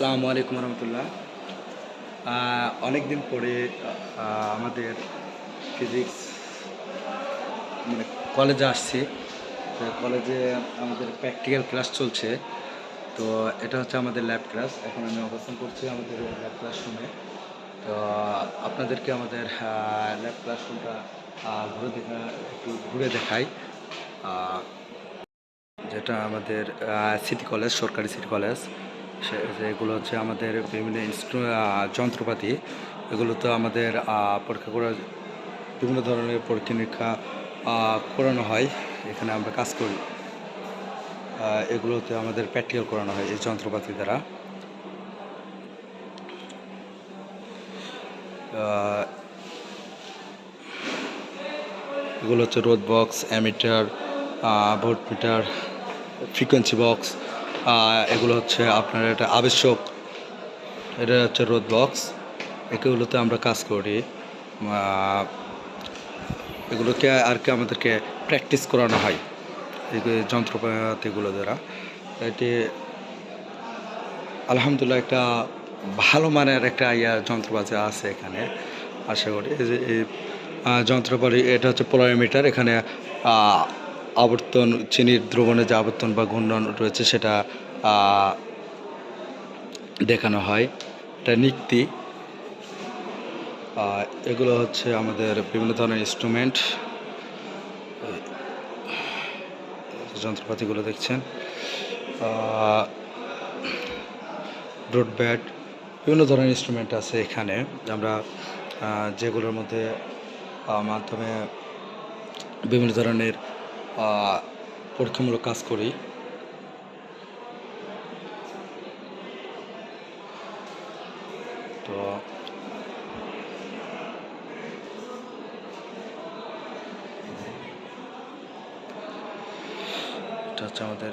আসসালামু আলাইকুম রহমতুল্লাহ। অনেক দিন পরে আমাদের ফিজিক্স মানে কলেজে আসছি। তো কলেজে আমাদের প্র্যাকটিক্যাল ক্লাস চলছে। তো এটা হচ্ছে আমাদের ল্যাব ক্লাস এখন আমি অবস্থান করছি আমাদের ল্যাব ক্লাসরুমে তো আপনাদেরকে আমাদের ল্যাব ক্লাসরুমটা ঘুরে দেখা, একটু ঘুরে দেখাই। যেটা আমাদের সিটি কলেজ সরকারি সিটি কলেজ এগুলো হচ্ছে আমাদের বিভিন্ন যন্ত্রপাতি, এগুলো তো আমাদের পরীক্ষা করার বিভিন্ন ধরনের পরীক্ষা নিরীক্ষা করানো হয়। এখানে আমরা কাজ করি। এগুলোতে আমাদের প্র্যাকটিক্যাল করানো হয় এই যন্ত্রপাতি দ্বারা। এগুলো হচ্ছে road box, ammeter voltmeter frequency box এগুলো হচ্ছে আপনার এটা আবশ্যক। এটা হচ্ছে রোড বক্স এগুলোতে আমরা কাজ করি। এগুলোকে আর কি আমাদেরকে প্র্যাকটিস করানো হয়। এই যন্ত্রপাতিগুলো দ্বারা। এটি আলহামদুলিল্লাহ একটা ভালো মানের একটা ইয়া যন্ত্রপাতি আছে এখানে। আশা করি এই যন্ত্রপাতি, এটা হচ্ছে পোলারিমিটার এখানে আবর্তন, চিনির দ্রবণে যে আবর্তন বা ঘূর্ণন রয়েছে সেটা দেখানো হয়। এটা নিক্তি। এগুলো হচ্ছে আমাদের বিভিন্ন ধরনের ইনস্ট্রুমেন্ট যন্ত্রপাতিগুলো দেখছেন। ব্রডব্যাট বিভিন্ন ধরনের ইনস্ট্রুমেন্ট আছে এখানে। আমরা যেগুলোর মধ্যে মাধ্যমে বিভিন্ন ধরনের পরীক্ষামূলক কাজ করি। তো এটা হচ্ছে আমাদের